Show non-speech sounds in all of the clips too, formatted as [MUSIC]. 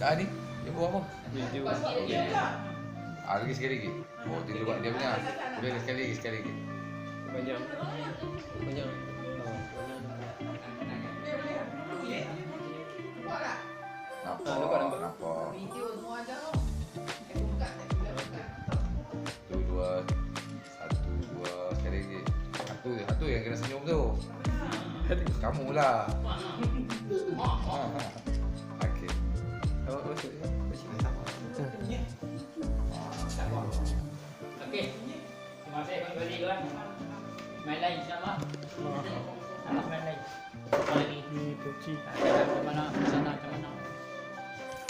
Dah ni, dia buat apa? Video. Ah, lagi sekali lagi. Oh, dia buat dia punya. Boleh sekali lagi, sekali lagi. Banyak. Banyak. Nampak, nampak. Video semua ada tu. Satu, dua, satu, dua, sekali lagi. Satu, satu yang kena senyum tu. Kamu lah. Masuk [LAUGHS] ya. Okey. Terima kasih Abang balik tuan. Main lain insyaAllah. Allah main lain. Apa lagi? Ni toci. Macam mana? Sana macam mana?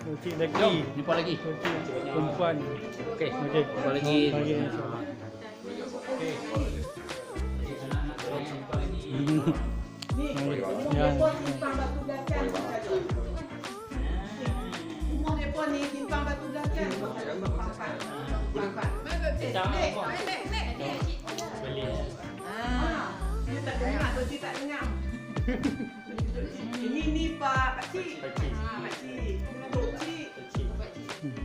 Toci Jom, lagi. jumpa lagi. Toci perempuan. Okey. Okey. Jumpa lagi. Lagi simpang batu. Papan. Papan. Nek, nek, nek, nek. Beli. Ah, dia tak dengar, tu dia tak dengar. Ini ni Pak Pak Cik. Pakcik. Ah, Pak Cik. Tok Cik. Toci.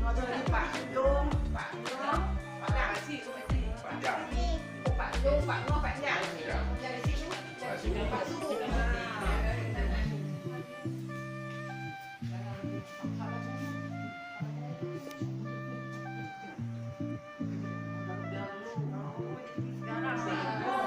Ada ni Pak Jom, Pak Jom, Pak Dak Cik, Pak Cik. Panjang. Oh, Pak Jom, Pak Noh, Pak Jam.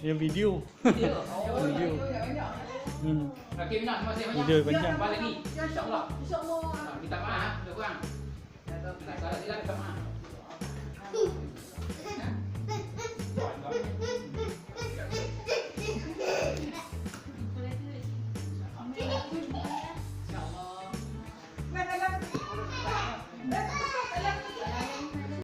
Yang video. Video. [LAUGHS] Video. Hmm. Okey, Minah. Terima kasih banyak. Video panjang. Jumpa lagi. InsyaAllah. InsyaAllah. Minta maaf. Lebih kurang. Tak salah silap minta maaf.